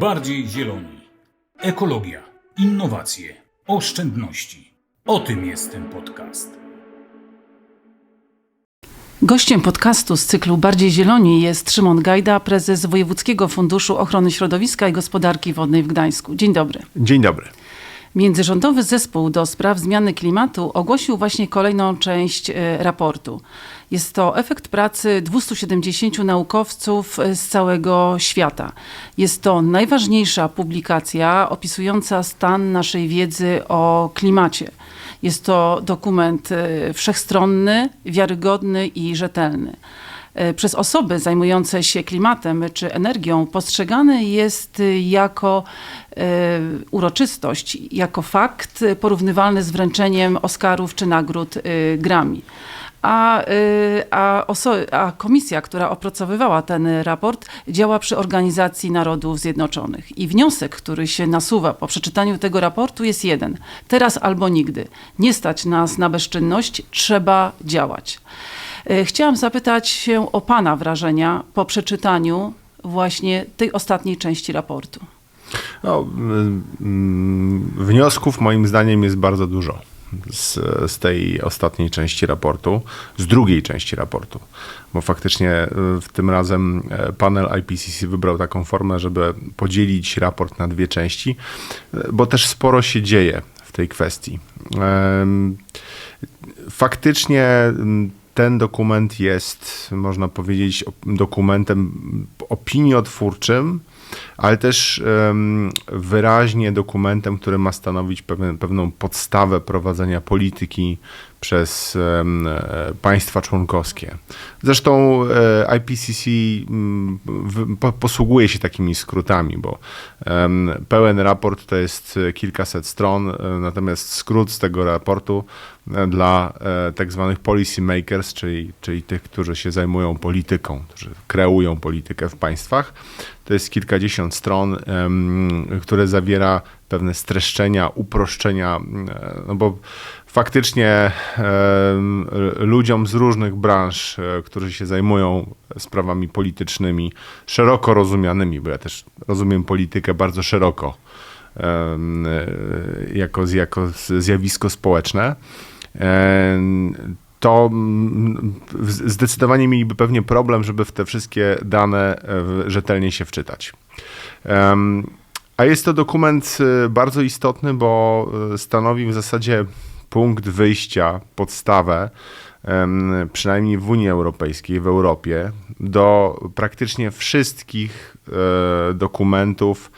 bardziej zieloni. Ekologia, innowacje, oszczędności. O tym jest ten podcast. Gościem podcastu z cyklu Bardziej Zieloni jest Szymon Gajda, prezes Wojewódzkiego Funduszu Ochrony Środowiska i Gospodarki Wodnej w Gdańsku. Dzień dobry. Dzień dobry. Międzyrządowy Zespół do Spraw Zmiany Klimatu ogłosił właśnie kolejną część e, raportu. Jest to efekt pracy 270 naukowców e, z całego świata. Jest to najważniejsza publikacja opisująca stan naszej wiedzy o klimacie. Jest to dokument e, wszechstronny, wiarygodny i rzetelny przez osoby zajmujące się klimatem czy energią postrzegany jest y, jako e, uroczystość, jako fakt porównywalny z wręczeniem Oscarów czy nagród y, Grammy. A, y, a, a komisja, która opracowywała ten raport, działa przy Organizacji Narodów Zjednoczonych. I wniosek, który się nasuwa po przeczytaniu tego raportu, jest jeden: teraz albo nigdy. Nie stać nas na bezczynność, trzeba działać. Y, Chciałam zapytać się o Pana wrażenia po przeczytaniu właśnie tej ostatniej części raportu. No, wniosków moim zdaniem jest bardzo dużo z, z tej ostatniej części raportu, z drugiej części raportu, bo faktycznie y, w tym razem e, panel IPCC wybrał taką formę, żeby podzielić raport na dwie części, bo też sporo się dzieje w tej kwestii. Faktycznie ten dokument jest, można powiedzieć, dokumentem opiniotwórczym, ale też wyraźnie dokumentem, który ma stanowić pewien, pewną podstawę prowadzenia polityki przez e, państwa członkowskie. Zresztą e, IPCC mm, posługuje się takimi skrótami, bo pełen raport to jest kilkaset stron, e, natomiast skrót z tego raportu dla tak zwanych policy makers, czyli, czyli tych, którzy się zajmują polityką, którzy kreują politykę w państwach. To jest kilkadziesiąt stron, które zawiera pewne streszczenia, uproszczenia, e, no bo faktycznie em, ludziom z różnych branż, e, którzy się zajmują sprawami politycznymi, szeroko rozumianymi, bo ja też rozumiem politykę bardzo szeroko, e, jako, jako zjawisko społeczne, to zdecydowanie mieliby pewnie problem, żeby w te wszystkie dane e, rzetelnie się wczytać. A jest to dokument e, bardzo istotny, bo e, stanowi w zasadzie punkt wyjścia, podstawę, przynajmniej w Unii Europejskiej, w Europie, do praktycznie wszystkich e, dokumentów,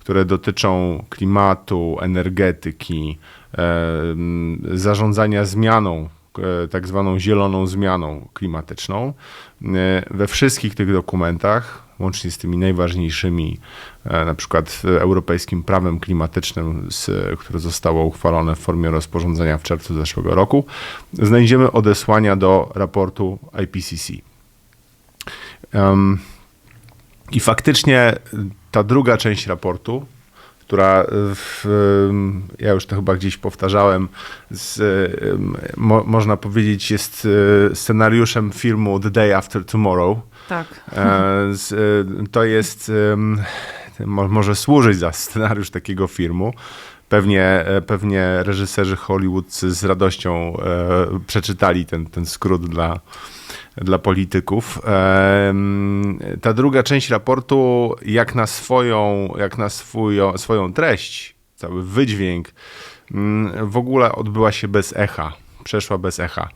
które dotyczą klimatu, energetyki, em, zarządzania zmianą, e, tak zwaną zieloną zmianą klimatyczną. E, We wszystkich tych dokumentach, łącznie z tymi najważniejszymi, e, na przykład e, europejskim prawem klimatycznym, które zostało uchwalone w formie rozporządzenia w czerwcu zeszłego roku, znajdziemy odesłania do raportu IPCC. I faktycznie ta druga część raportu, która w, ja już to chyba gdzieś powtarzałem, z, mo, można powiedzieć jest e, scenariuszem filmu The Day After Tomorrow. Tak. E, e, To jest, może służyć za scenariusz takiego filmu. Pewnie, e, pewnie reżyserzy hollywoodzcy z radością przeczytali ten, ten skrót dla, dla polityków. Ta druga część raportu, jak na swoją, jak na swoją, swoją treść, cały wydźwięk, mm, w ogóle odbyła się bez echa. Przeszła bez echa.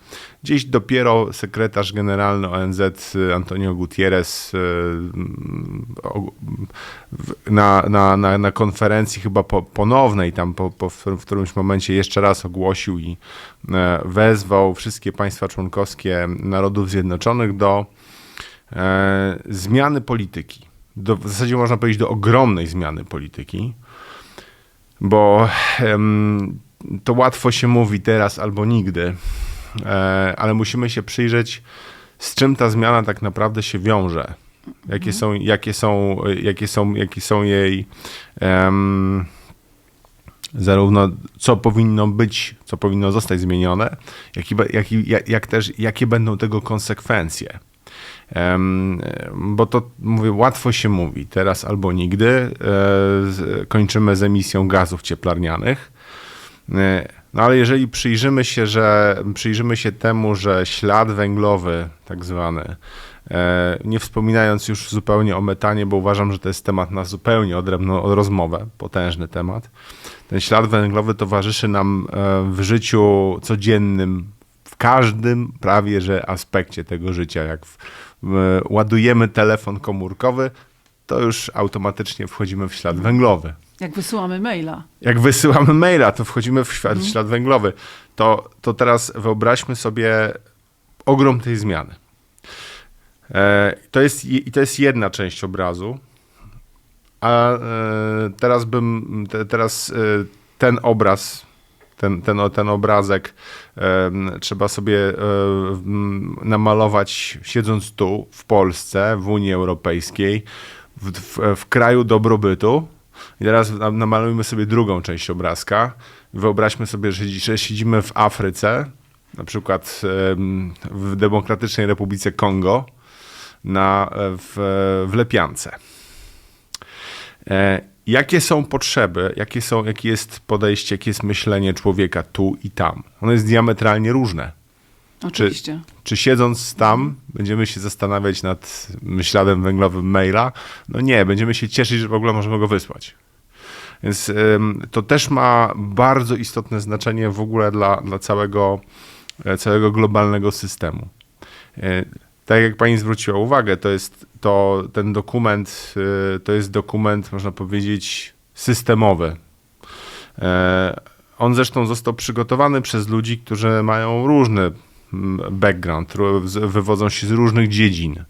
Gdzieś dopiero sekretarz generalny ONZ y, Antonio Gutierrez y, na, na, na, na konferencji chyba po, ponownej, tam po, po, w którymś momencie jeszcze raz ogłosił i e, wezwał wszystkie państwa członkowskie Narodów Zjednoczonych do zmiany polityki. Do, w zasadzie można powiedzieć do ogromnej zmiany polityki, bo to łatwo się mówi teraz albo nigdy, e, ale musimy się przyjrzeć, z czym ta zmiana tak naprawdę się wiąże. Jakie są, jakie są, jakie są, jakie są jej em, zarówno co powinno być, co powinno zostać zmienione, jak, i, jak, i- jak, jak też jakie będą tego konsekwencje. Em, Bo to, mówię, łatwo się mówi, teraz albo nigdy. E, Kończymy z emisją gazów cieplarnianych. E, No ale jeżeli przyjrzymy się, że przyjrzymy się temu, że ślad węglowy, tak zwany, e, nie wspominając już zupełnie o metanie, bo uważam, że to jest temat na zupełnie odrębną rozmowę, potężny temat. Ten ślad węglowy towarzyszy nam e, w życiu codziennym, w każdym prawie że aspekcie tego życia. Jak ładujemy telefon komórkowy, to już automatycznie wchodzimy w ślad węglowy. Jak wysyłamy maila. Jak wysyłamy maila, to wchodzimy w świat, w ślad węglowy. To, to teraz wyobraźmy sobie ogrom tej zmiany. E, to jest, I to jest jedna część obrazu. A e, teraz bym, te, teraz e, ten obraz, ten, ten, ten obrazek e, trzeba sobie e, namalować siedząc tu, w Polsce, w Unii Europejskiej, w, w, w kraju dobrobytu. I teraz nam- namalujmy sobie drugą część obrazka. Wyobraźmy sobie, że, siedzimy w Afryce, na przykład w Demokratycznej Republice Kongo, na, w, w Lepiance. E, Jakie są potrzeby, jakie, są, jakie jest podejście, jakie jest myślenie człowieka tu i tam? Ono jest diametralnie różne. Oczywiście. Czy siedząc tam będziemy się zastanawiać nad śladem węglowym maila? No nie, będziemy się cieszyć, że w ogóle możemy go wysłać. Więc to też ma bardzo istotne znaczenie w ogóle dla, dla całego, e, całego globalnego systemu. E, Tak jak pani zwróciła uwagę, to jest to, ten dokument, y, to jest dokument, można powiedzieć, systemowy. E, On zresztą został przygotowany przez ludzi, którzy mają różny mm, background, wywodzą się z różnych dziedzin.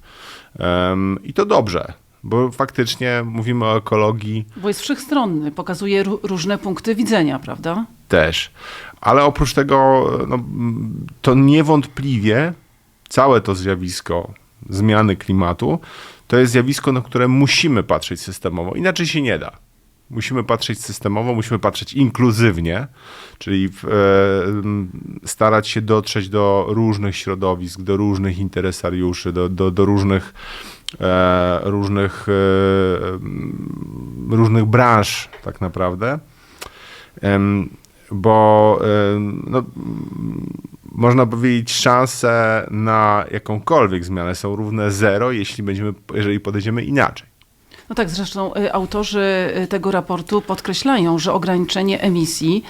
I to dobrze, bo faktycznie mówimy o ekologii Bo jest wszechstronny, pokazuje ró- różne punkty widzenia, prawda? też. Ale oprócz tego, no, to niewątpliwie całe to zjawisko zmiany klimatu to jest zjawisko, na które musimy patrzeć systemowo. Inaczej się nie da. Musimy patrzeć systemowo, musimy patrzeć inkluzywnie, czyli w, e, starać się dotrzeć do różnych środowisk, do różnych interesariuszy, do, do, do różnych, e, różnych, e, różnych branż, tak naprawdę. Bo no, można powiedzieć, szanse na jakąkolwiek zmianę są równe zero, jeśli będziemy, jeżeli podejdziemy inaczej. No tak, zresztą y, autorzy y, tego raportu podkreślają, że ograniczenie emisji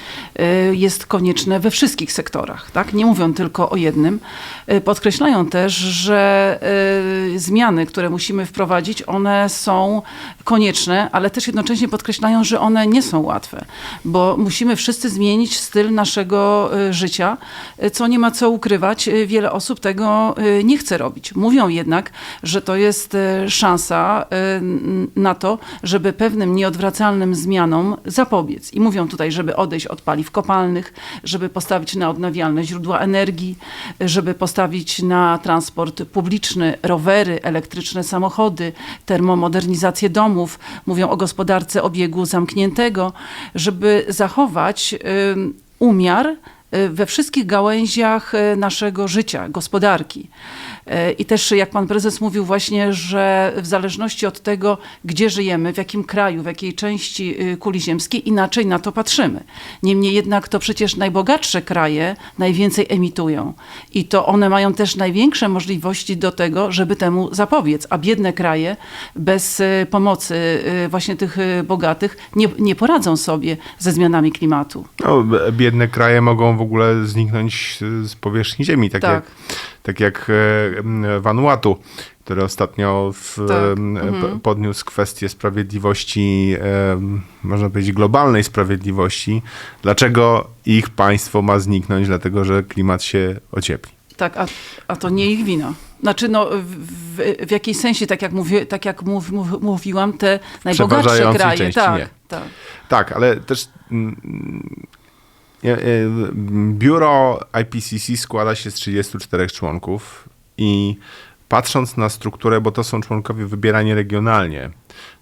y, jest konieczne we wszystkich sektorach, tak? Nie mówią tylko o jednym. Podkreślają też, że zmiany, które musimy wprowadzić, one są konieczne, ale też jednocześnie podkreślają, że one nie są łatwe, bo musimy wszyscy zmienić styl naszego życia, co nie ma co ukrywać. Wiele osób tego nie chce robić. Mówią jednak, że to jest szansa na to, żeby pewnym nieodwracalnym zmianom zapobiec. I mówią tutaj, żeby odejść od paliw kopalnych, żeby postawić na odnawialne źródła energii, żeby postawić na transport publiczny, rowery, elektryczne samochody, termomodernizację domów. Mówią o gospodarce obiegu zamkniętego, żeby zachować umiar y, we wszystkich gałęziach y, naszego życia, gospodarki. Y, I też, jak pan prezes mówił właśnie, że w zależności od tego, gdzie żyjemy, w jakim kraju, w jakiej części y, kuli ziemskiej, inaczej na to patrzymy. Niemniej jednak to przecież najbogatsze kraje najwięcej emitują. I to one mają też największe możliwości do tego, żeby temu zapobiec. A biedne kraje bez y, pomocy y, właśnie tych bogatych nie, nie poradzą sobie ze zmianami klimatu. No, biedne kraje mogą w ogóle zniknąć z powierzchni Ziemi, tak, Tak. jak, tak jak e, Vanuatu, który ostatnio w, Tak, em, p- podniósł kwestię sprawiedliwości, em, można powiedzieć globalnej sprawiedliwości. Dlaczego ich państwo ma zniknąć? Dlatego, że klimat się ociepli. Tak, a, a to nie ich wina. Znaczy, no, w, w, jakiejś sensie, tak jak, mówię, tak jak mów, mów, mówiłam, te najbogatsze kraje. części tak, tak. Tak, ale też mm, e, biuro IPCC składa się z 34 członków i patrząc na strukturę, bo to są członkowie wybierani regionalnie,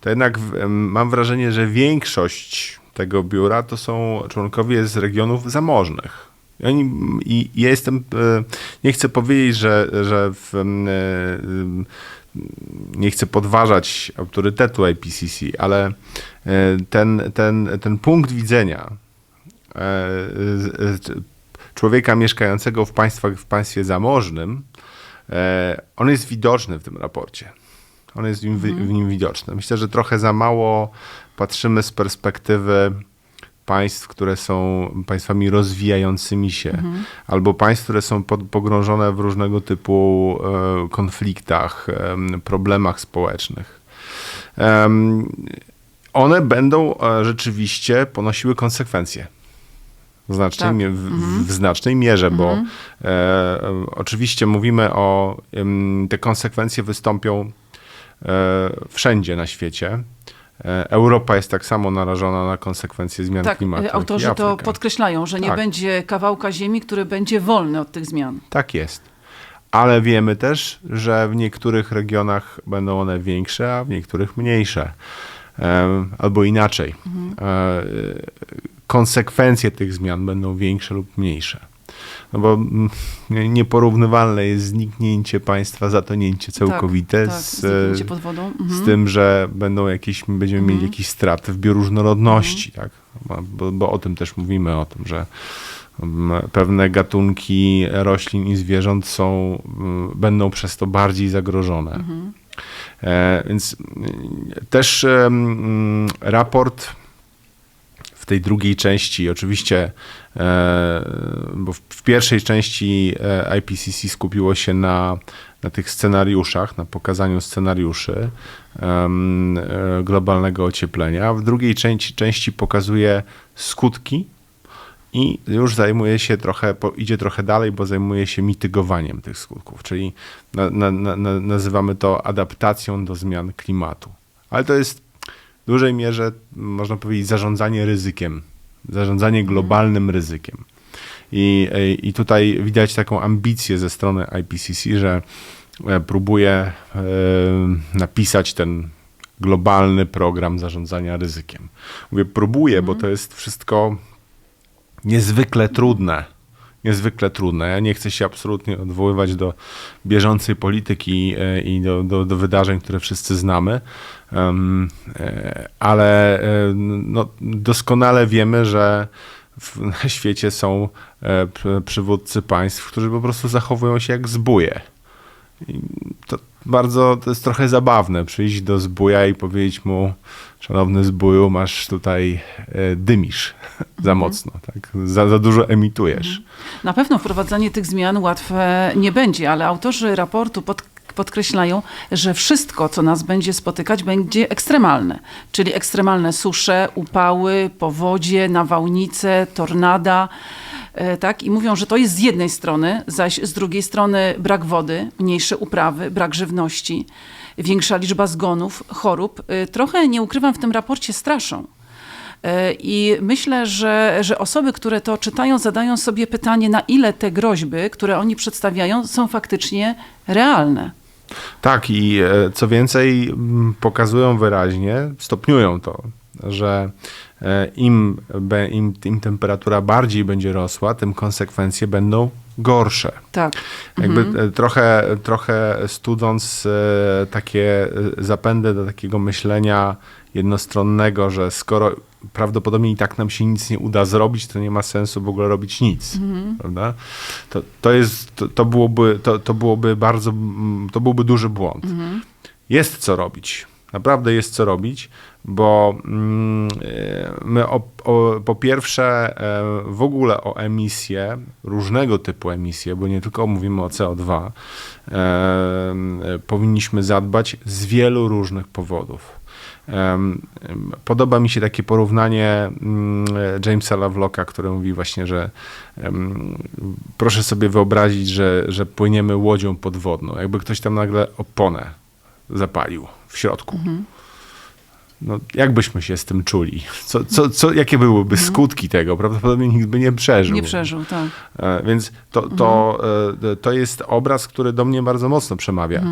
to jednak mam wrażenie, że większość tego biura to są członkowie z regionów zamożnych. I, oni, i ja jestem, e, nie chcę powiedzieć, że, że w, e, nie chcę podważać autorytetu IPCC, ale e, ten, ten, ten punkt widzenia e, człowieka mieszkającego w, państwach, w państwie zamożnym, e, on jest widoczny w tym raporcie. On jest w nim, wi- w nim widoczny. Myślę, że trochę za mało patrzymy z perspektywy państw, które są państwami rozwijającymi się, albo państw, które są pod, pogrążone w różnego typu e, konfliktach, em, problemach społecznych. Em, one będą e, rzeczywiście ponosiły konsekwencje. W znacznej, Tak. w, w znacznej mierze, bo e, e, oczywiście mówimy o te konsekwencje wystąpią e, wszędzie na świecie. E, Europa jest tak samo narażona na konsekwencje zmian Tak, klimatu. e, i autorzy to podkreślają, że nie Tak. będzie kawałka ziemi, który będzie wolny od tych zmian. Tak jest. Ale wiemy też, że w niektórych regionach będą one większe, a w niektórych mniejsze. Em, Albo inaczej. E, Konsekwencje tych zmian będą większe lub mniejsze. No bo mm, nie- nieporównywalne jest zniknięcie państwa, zatonięcie całkowite tak, tak, z. Mhm. z tym, że będą jakieś, będziemy mieli jakieś straty w bioróżnorodności, Mhm. tak? Bo, bo o tym też mówimy, o tym, że mm, pewne gatunki roślin i zwierząt są, mm, będą przez to bardziej zagrożone. Mhm. E, więc też raport w tej drugiej części, oczywiście, e, bo w, pierwszej części e, IPCC skupiło się na, na tych scenariuszach, na pokazaniu scenariuszy e, globalnego ocieplenia, w drugiej części, części pokazuje skutki i już zajmuje się trochę, idzie trochę dalej, bo zajmuje się mitygowaniem tych skutków, czyli na, na, na, na- nazywamy to adaptacją do zmian klimatu. Ale to jest dużej mierze, można powiedzieć, zarządzanie ryzykiem, zarządzanie globalnym ryzykiem. I, I tutaj widać taką ambicję ze strony IPCC, że e, próbuje e, napisać ten globalny program zarządzania ryzykiem. Mówię próbuje, bo to jest wszystko niezwykle trudne. Niezwykle trudne. Ja nie chcę się absolutnie odwoływać do bieżącej polityki e, i do, do, do wydarzeń, które wszyscy znamy, e, ale e, no, doskonale wiemy, że na świecie są pr- przywódcy państw, którzy po prostu zachowują się jak zbóje. To bardzo, to jest trochę zabawne, przyjść do zbója i powiedzieć mu, szanowny zbóju, masz tutaj, e, dymisz za mocno, tak? za, za dużo emitujesz. Na pewno wprowadzanie tych zmian łatwe nie będzie, ale autorzy raportu pod, podkreślają, że wszystko, co nas będzie spotykać, będzie ekstremalne. Czyli ekstremalne susze, upały, powodzie, nawałnice, tornada. E, Tak? I mówią, że to jest z jednej strony, zaś z drugiej strony brak wody, mniejsze uprawy, brak żywności, większa liczba zgonów, chorób. E, Trochę, nie ukrywam, w tym raporcie straszą. E, I myślę, że, że osoby, które to czytają, zadają sobie pytanie, na ile te groźby, które oni przedstawiają, są faktycznie realne. Tak, i co więcej, pokazują wyraźnie, stopniują to, że e, im, im, im temperatura bardziej będzie rosła, tym konsekwencje będą gorsze. Tak. Jakby e, trochę, trochę studząc e, takie zapędy do takiego myślenia jednostronnego, że skoro prawdopodobnie i tak nam się nic nie uda zrobić, to nie ma sensu w ogóle robić nic, prawda? To, to jest, to, to byłoby, to, to byłoby bardzo, to byłby duży błąd. Jest co robić. Naprawdę jest co robić, bo mm, e, my o, o, po pierwsze e, w ogóle o emisje, różnego typu emisje, bo nie tylko mówimy o CO2, e, powinniśmy zadbać z wielu różnych powodów. Podoba mi się takie porównanie mm, Jamesa Lovelocka, który mówi właśnie, że proszę sobie wyobrazić, że, że płyniemy łodzią podwodną. Jakby ktoś tam nagle oponę zapalił w środku. No, jak byśmy się z tym czuli? Co, co, co, jakie byłyby skutki tego? Prawdopodobnie nikt by nie przeżył. Nie przeżył, tak. E, Więc to, to, e, to jest obraz, który do mnie bardzo mocno przemawia.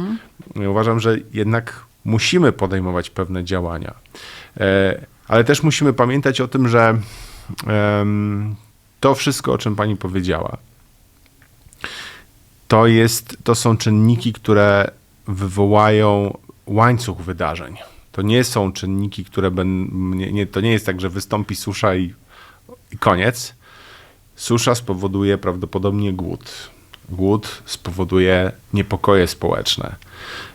Ja Uważam, że jednak musimy podejmować pewne działania. E, Ale też musimy pamiętać o tym, że to wszystko, o czym pani powiedziała, to, jest, to są czynniki, które wywołają łańcuch wydarzeń. To nie są czynniki, które będą. Nie, to nie jest tak, że wystąpi susza i, i koniec. Susza spowoduje prawdopodobnie głód. Głód spowoduje niepokoje społeczne.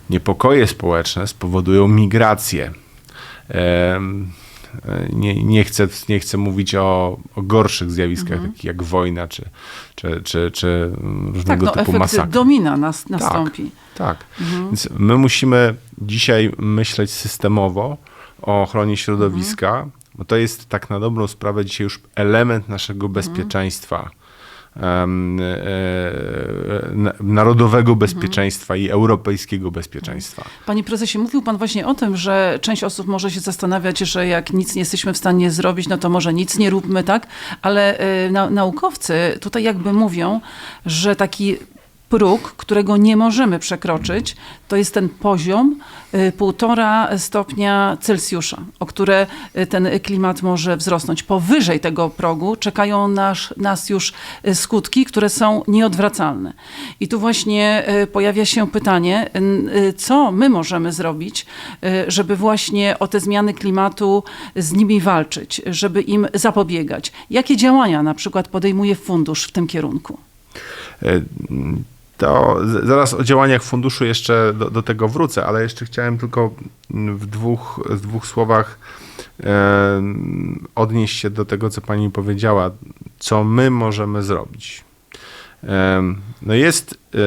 Niepokoje społeczne spowodują migrację. Em, nie, nie, chcę, nie chcę mówić o, o gorszych zjawiskach, takich jak wojna czy, czy, czy, czy różnego Tak, no typu efekt masakry. domina nas, nastąpi. Tak. Więc my musimy dzisiaj myśleć systemowo o ochronie środowiska, bo to jest tak na dobrą sprawę dzisiaj już element naszego bezpieczeństwa. E, e, na- narodowego bezpieczeństwa i europejskiego bezpieczeństwa. Panie prezesie, mówił pan właśnie o tym, że część osób może się zastanawiać, że jak nic nie jesteśmy w stanie zrobić, no to może nic nie róbmy, tak? Ale y, na, naukowcy tutaj jakby mówią, że taki próg, którego nie możemy przekroczyć, to jest ten poziom y, półtora stopnia Celsjusza, o które y, ten klimat może wzrosnąć. Powyżej tego progu czekają nas, nas już y, skutki, które są nieodwracalne. I tu właśnie y, pojawia się pytanie, y, co my możemy zrobić, y, żeby właśnie o te zmiany klimatu z nimi walczyć, żeby im zapobiegać. Jakie działania na przykład podejmuje fundusz w tym kierunku? To zaraz o działaniach funduszu jeszcze do, do tego wrócę, ale jeszcze chciałem tylko w dwóch, w dwóch słowach odnieść się do tego, co pani powiedziała, co my możemy zrobić. No jest, e,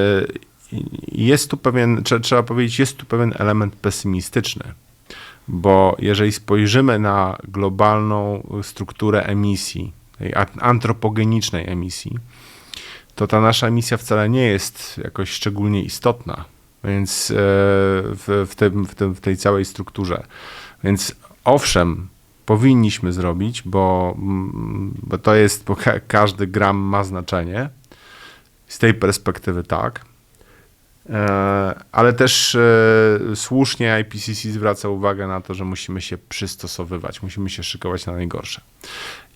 jest tu pewien, trze- trzeba powiedzieć, jest tu pewien element pesymistyczny, bo jeżeli spojrzymy na globalną strukturę emisji, tej antropogenicznej emisji, to ta nasza emisja wcale nie jest jakoś szczególnie istotna. Więc e, w, w, tym, w, tym, w tej całej strukturze. Więc owszem, powinniśmy zrobić, bo, mm, bo to jest, bo ka- każdy gram ma znaczenie. Z tej perspektywy tak. E, Ale też e, słusznie IPCC zwraca uwagę na to, że musimy się przystosowywać, musimy się szykować na najgorsze.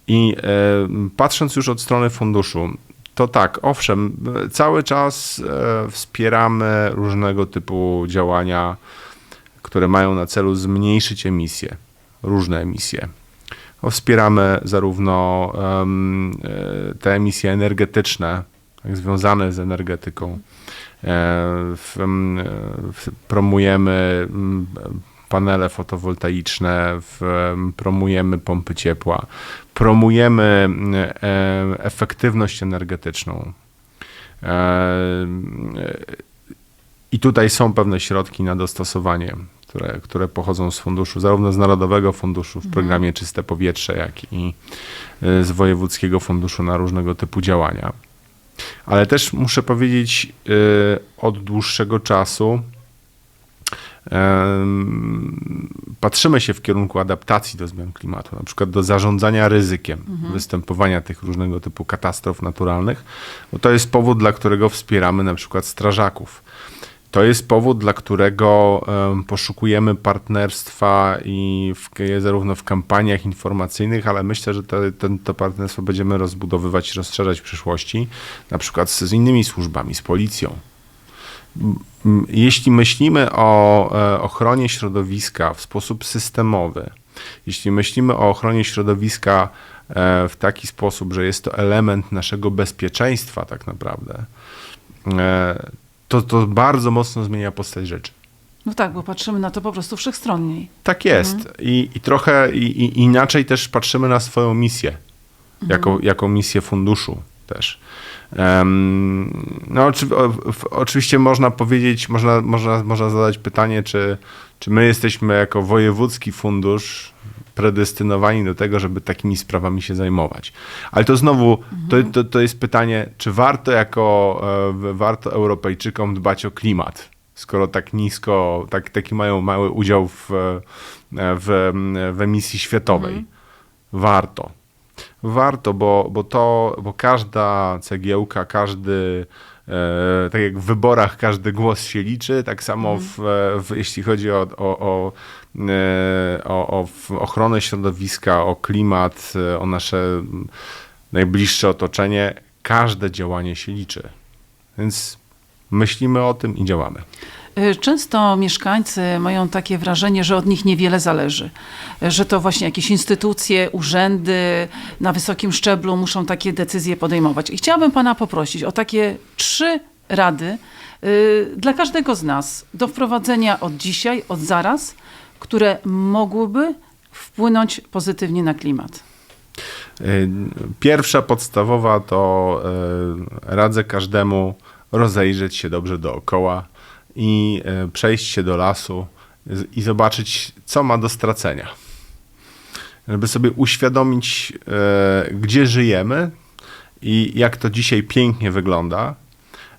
I patrząc już od strony funduszu, to tak, owszem, cały czas e, wspieramy różnego typu działania, które mają na celu zmniejszyć emisje, różne emisje. Wspieramy zarówno e, te emisje energetyczne, tak, związane z energetyką. E, promujemy panele fotowoltaiczne, w, em, promujemy pompy ciepła, promujemy efektywność energetyczną. I tutaj są pewne środki na dostosowanie, które, które pochodzą z funduszu, zarówno z Narodowego Funduszu w programie Czyste Powietrze, jak i e, z Wojewódzkiego Funduszu na różnego typu działania. Ale też muszę powiedzieć, e, od dłuższego czasu patrzymy się w kierunku adaptacji do zmian klimatu, na przykład do zarządzania ryzykiem występowania tych różnego typu katastrof naturalnych, bo to jest powód, dla którego wspieramy na przykład strażaków. To jest powód, dla którego em, poszukujemy partnerstwa i w, zarówno w kampaniach informacyjnych, ale myślę, że te, ten, to partnerstwo będziemy rozbudowywać i rozszerzać w przyszłości, na przykład z, z innymi służbami, z policją. Jeśli myślimy o e, ochronie środowiska w sposób systemowy, jeśli myślimy o ochronie środowiska e, w taki sposób, że jest to element naszego bezpieczeństwa, tak naprawdę, e, to, to bardzo mocno zmienia postać rzeczy. No tak, bo patrzymy na to po prostu wszechstronniej. Tak jest. I, I trochę i, i inaczej też patrzymy na swoją misję, jako, jako misję funduszu też. No, oczywiście można powiedzieć, można, można, można zadać pytanie, czy, czy my jesteśmy jako wojewódzki fundusz predestynowani do tego, żeby takimi sprawami się zajmować. Ale to znowu, to, to, to jest pytanie, czy warto jako, e, warto Europejczykom dbać o klimat, skoro tak nisko, tak, taki mają mały udział w, e, w, w emisji światowej. Warto. Warto, bo, bo to, bo każda cegiełka, każdy, e, tak jak w wyborach każdy głos się liczy, tak samo w, w, jeśli chodzi o, o, o, e, o, o ochronę środowiska, o klimat, e, o nasze najbliższe otoczenie, każde działanie się liczy. Więc myślimy o tym i działamy. Y, Często mieszkańcy mają takie wrażenie, że od nich niewiele zależy, y, że to właśnie jakieś instytucje, urzędy na wysokim szczeblu muszą takie decyzje podejmować. I chciałabym Pana poprosić o takie trzy rady y, dla każdego z nas do wprowadzenia od dzisiaj, od zaraz, które mogłyby wpłynąć pozytywnie na klimat. Pierwsza podstawowa to y, radzę każdemu rozejrzeć się dobrze dookoła i y, przejść się do lasu i zobaczyć, co ma do stracenia. Żeby sobie uświadomić, y, gdzie żyjemy i jak to dzisiaj pięknie wygląda,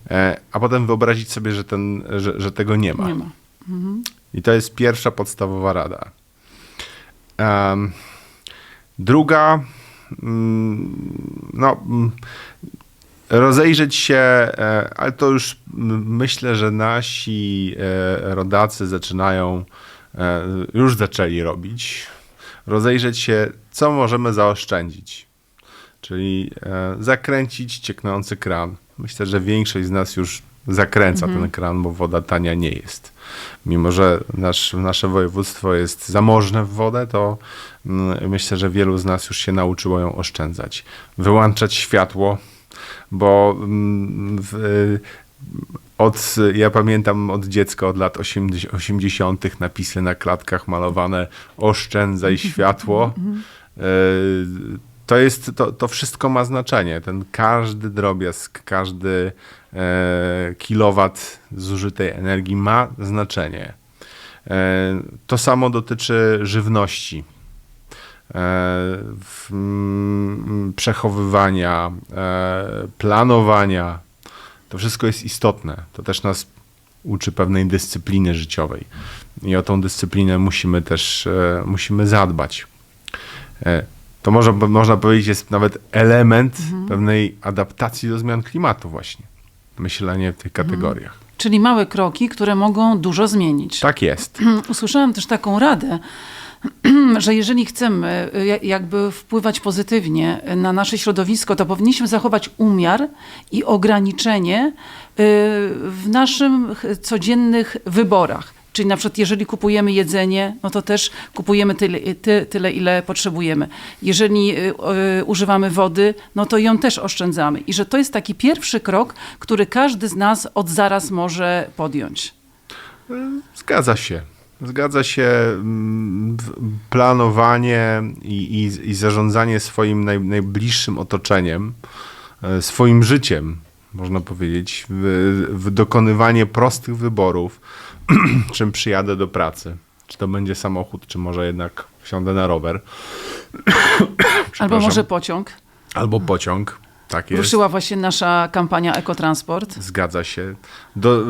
y, a potem wyobrazić sobie, że, ten, że, że tego nie ma. Nie ma. I to jest pierwsza podstawowa rada. Druga, mm, no, mm, rozejrzeć się, e, ale to już myślę, że nasi e, rodacy zaczynają, e, już zaczęli robić. Rozejrzeć się, co możemy zaoszczędzić. Czyli zakręcić cieknący kran. Myślę, że większość z nas już zakręca ten kran, bo woda tania nie jest. Mimo, że nasz, nasze województwo jest zamożne w wodę, to mm, myślę, że wielu z nas już się nauczyło ją oszczędzać. Wyłączać światło, bo mm, w, od, ja pamiętam od dziecka, od lat 80. 80. napisy na klatkach malowane oszczędzaj światło. E, To, jest, to, to wszystko ma znaczenie. Ten każdy drobiazg, każdy e, kilowat zużytej energii ma znaczenie. E, to samo dotyczy żywności. E, mm, przechowywania, e, planowania. To wszystko jest istotne. To też nas uczy pewnej dyscypliny życiowej. I o tą dyscyplinę musimy też e, musimy zadbać. To można, można powiedzieć jest nawet element pewnej adaptacji do zmian klimatu właśnie. Myślenie w tych kategoriach. Czyli małe kroki, które mogą dużo zmienić. Tak jest. Usłyszałam też taką radę, że jeżeli chcemy y, ja- jakby wpływać pozytywnie na nasze środowisko, to powinniśmy zachować umiar i ograniczenie y, w naszym ch- codziennych wyborach. Czyli na przykład jeżeli kupujemy jedzenie, no to też kupujemy tyle, ty, tyle ile potrzebujemy. Jeżeli y, y, używamy wody, no to ją też oszczędzamy. I że to jest taki pierwszy krok, który każdy z nas od zaraz może podjąć. Zgadza się. Zgadza się mm, planowanie i, i, i zarządzanie swoim naj, najbliższym otoczeniem, e, swoim życiem, można powiedzieć, w, w dokonywanie prostych wyborów, czym przyjadę do pracy. Czy to będzie samochód, czy może jednak wsiądę na rower. Albo może pociąg. Albo pociąg. Tak jest. Ruszyła właśnie nasza kampania Ekotransport. Zgadza się. Do,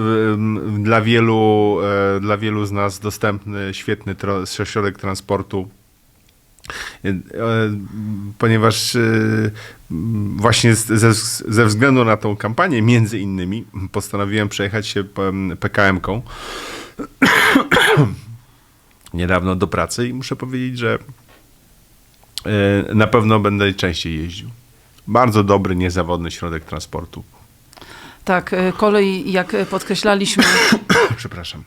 dla, wielu, e, dla wielu z nas dostępny świetny tro, środek transportu. E, e, Ponieważ właśnie ze, względu na tą kampanię, między innymi, postanowiłem przejechać się PKM-ką niedawno do pracy i muszę powiedzieć, że na pewno będę częściej jeździł. Bardzo dobry, niezawodny środek transportu. Tak, e, kolej, jak podkreślaliśmy, Przepraszam.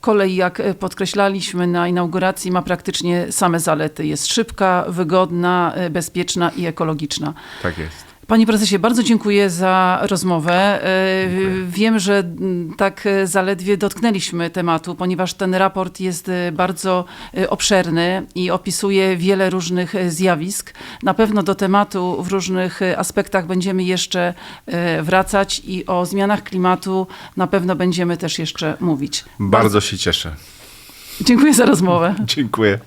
kolej, jak podkreślaliśmy na inauguracji, ma praktycznie same zalety. Jest szybka, wygodna, e, bezpieczna i ekologiczna. Tak jest. Panie prezesie, bardzo dziękuję za rozmowę. E, Dziękuję. Wiem, że tak e, zaledwie dotknęliśmy tematu, ponieważ ten raport jest e, bardzo obszerny i opisuje wiele różnych zjawisk. Na pewno do tematu w różnych aspektach będziemy jeszcze wracać i o zmianach klimatu na pewno będziemy też jeszcze mówić. Bardzo się cieszę. Dziękuję za rozmowę. Dziękuję.